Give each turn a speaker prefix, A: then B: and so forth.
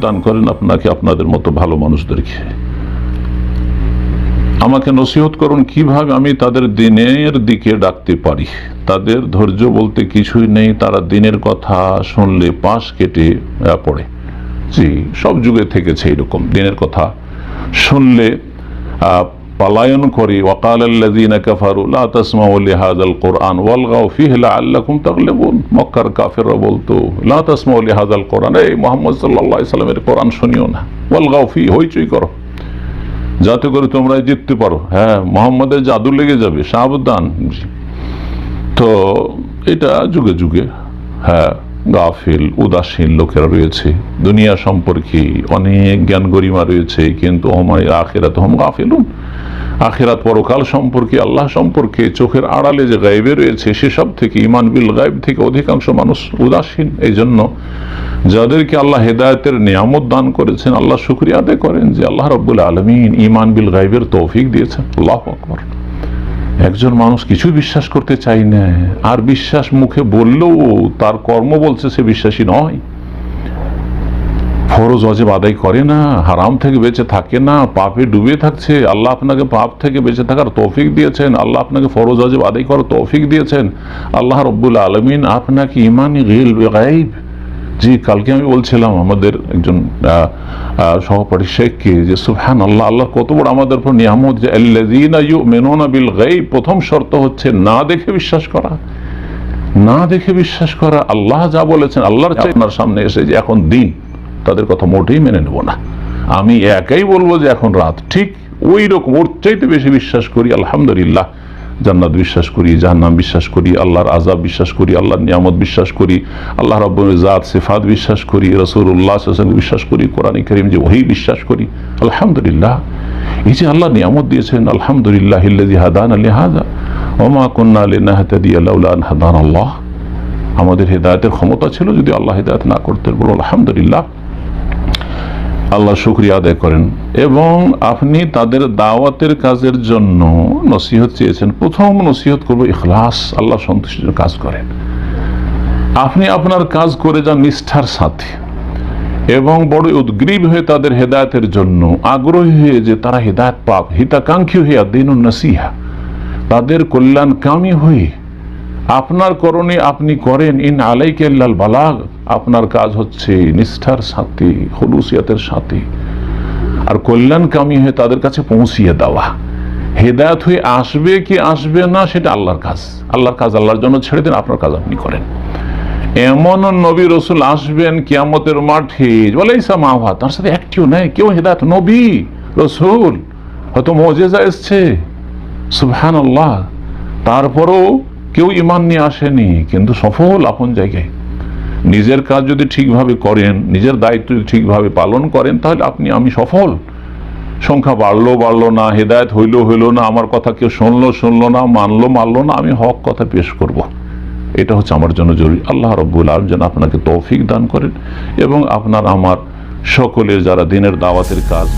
A: দান করেন আপনাকে আপনাদের মতো ভালো মানুষদেরকে। আমাকে নসিহত করুন, কীভাবে আমি তাদের দিনের দিকে ডাকতে পারি? তাদের ধৈর্য বলতে কিছুই নেই, তারা দিনের কথা শুনলে পাশ কেটে পড়ে। জি, সব যুগে থেকেছে এরকম, দিনের কথা শুনলে পালায়ন করে। ওয়াকাল আল্লাযীনা কাফারু, লা তাসমাউ লিহাযাল কুরআন, ওয়ালগাউ ফীহি লাআল্লাকুম তাগলিবুন। মক্কার কাফেররা বলতো, লা তাসমাউ লিহাযাল কুরআন। এই মুহাম্মদ সাল্লাল্লাহু আলাইহি সাল্লামের কোরআন শুনিও না। ওয়ালগাউ ফী, হইচই করো। যাতে করে তোমরা জিততে পারো। হ্যাঁ মোহাম্মদের জাদু লেগে যাবে, সাবধান। তো এটা যুগে যুগে হ্যাঁ। গাফিল, উদাসীন লোকেরা রয়েছে। দুনিয়া সম্পর্কে অনেক জ্ঞান গরিমা রয়েছে, কিন্তু হমায় আখেরাত হম গাফিলুন। আখেরাত পরকাল সম্পর্কে, আল্লাহ সম্পর্কে চোখের আড়ালে যে গাইবে রয়েছে, সেসব থেকে ইমান বিল গাইব থেকে অধিকাংশ মানুষ উদাসীন। এই জন্য যাদেরকে আল্লাহ হেদায়তের নিয়ামত দান করেছেন, আল্লাহ শুক্রিয়া আদায় করেন যে আল্লাহ রব্বুল আলমিন ইমান বিল গাইবের তৌফিক দিয়েছেন। আল্লাহ আকবর। একজন মানুষ কিছু বিশ্বাস করতে চাই না, আর বিশ্বাস মুখে বললেও তার কর্ম বলছে সে বিশ্বাসী নয়। ফরজ অজেব আদায় করে না, হারাম থেকে বেঁচে থাকে না, পাপে ডুবে থাকছে, আল্লাহ আপনাকে পাপ থেকে বেঁচে থাকার তৌফিক দিয়েছেন, আল্লাহ আপনাকে ফরজ অজেব আদায় করার তৌফিক দিয়েছেন, আল্লাহ রব্বুল আলমিন আপনাকে ইমানি গিল গাইব জি, কালকে আমি বলছিলাম আমাদের একজন সহপাঠী শেখকে যে সুবহান আল্লাহ আল্লাহ কত বড় আমাদের উপর নিয়ামত যে আল্লাযীনা ইউমিনুনা বিল গায়ব, প্রথম শর্ত হচ্ছে না দেখে বিশ্বাস করা। না দেখে বিশ্বাস করা, আল্লাহ যা বলেছেন, আল্লাহর আপনার সামনে এসে যে এখন দিন, তাদের কথা মোটেই মেনে নেব না। আমি একাই বলব যে এখন রাত, ঠিক ওই রকম, ওর চাইতে বেশি বিশ্বাস করি, আলহামদুলিল্লাহ। জান্নাত বিশ্বাস করি, জাহান্নাম বিশ্বাস করি, আল্লাহর আজাব বিশ্বাস করি, আল্লাহর নিয়ামত বিশ্বাস করি, আল্লাহ রব্বুল জাত সিফাত বিশ্বাস করি রসুল্লাহ বিশ্বাস করি, কোরআন করিম যে ওহি বিশ্বাস করি, আলহামদুলিল্লাহ। এই যে আল্লাহ নিয়ামত দিয়েছেন, আলহামদুলিল্লাহ ইল্লাযী হাদান আলী হাদা ওমা কুন্না লিনাহতাদিয়া লাউলা আন হাদান আল্লাহ। আমাদের হেদায়তের ক্ষমতা ছিল যদি আল্লাহ হেদায়ত না করতেন বলো আলহামদুলিল্লাহ। আল্লাহ শুক্রিয়া আদায় করেন। এবং আপনি তাদের দাওয়াতের কাজের জন্য নসিহত চেয়েছেন। প্রথম নসিহত করব ইখলাস, আল্লাহ সন্তুষ্টির কাজ করেন। আপনি আপনার কাজ করে যান নিষ্ঠার সাথে। এবং বড় উদ্গ্রীব হয়ে তাদের হেদায়তের জন্য আগ্রহী হয়ে যে তারা হেদায়ত পাপ হিতাকাঙ্ক্ষী হইয়া দিন নসিহা তাদের কল্যাণকামী হয়ে আপনার করণে আপনি করেন, ইন আলাইকেল্লাল বালাগ। আপনার কাজ হচ্ছে নিষ্ঠার সাথে হলুসিয়াতের সাথে। আর কল্যাণকামী হয়ে তাদের কাছে পৌঁছিয়ে দেওয়া। হেদায়ত হয়ে আসবে কি আসবে না, সেটা আল্লাহর কাজ। আল্লাহর কাজ আল্লাহর জন্য ছেড়ে দিন, আপনার কাজ আপনি করেন। এমন নবী রসুল আসবেন কিয়ামতের মাঠে বলে ইসা মাহা তার সাথে একটিও নেই, কেউ হেদায়ত, নবী, রসুল। হয়তো মজেজা এসছে। সুবহান আল্লাহ তারপরও কেউ ইমান নিয়ে আসেনি, কিন্তু সফল আপন জায়গায়। নিজের কাজ যদি ঠিকভাবে করেন, নিজের দায়িত্ব যদি ঠিকভাবে পালন করেন, তাহলে আপনি, আমি সফল। সংখ্যা বাড়লো বাড়লো না, হেদায়ত হইল, হইল না, আমার কথা কেউ শুনলো শুনলো না, মানলো মানলো না, আমি হক কথা পেশ করব। এটা হচ্ছে আমার জন্য জরুরি। আল্লাহ রব্বুল আলম যেন আপনাকে তৌফিক দান করেন এবং আপনার, আমার সকলের যারা দিনের দাওয়াতের কাজ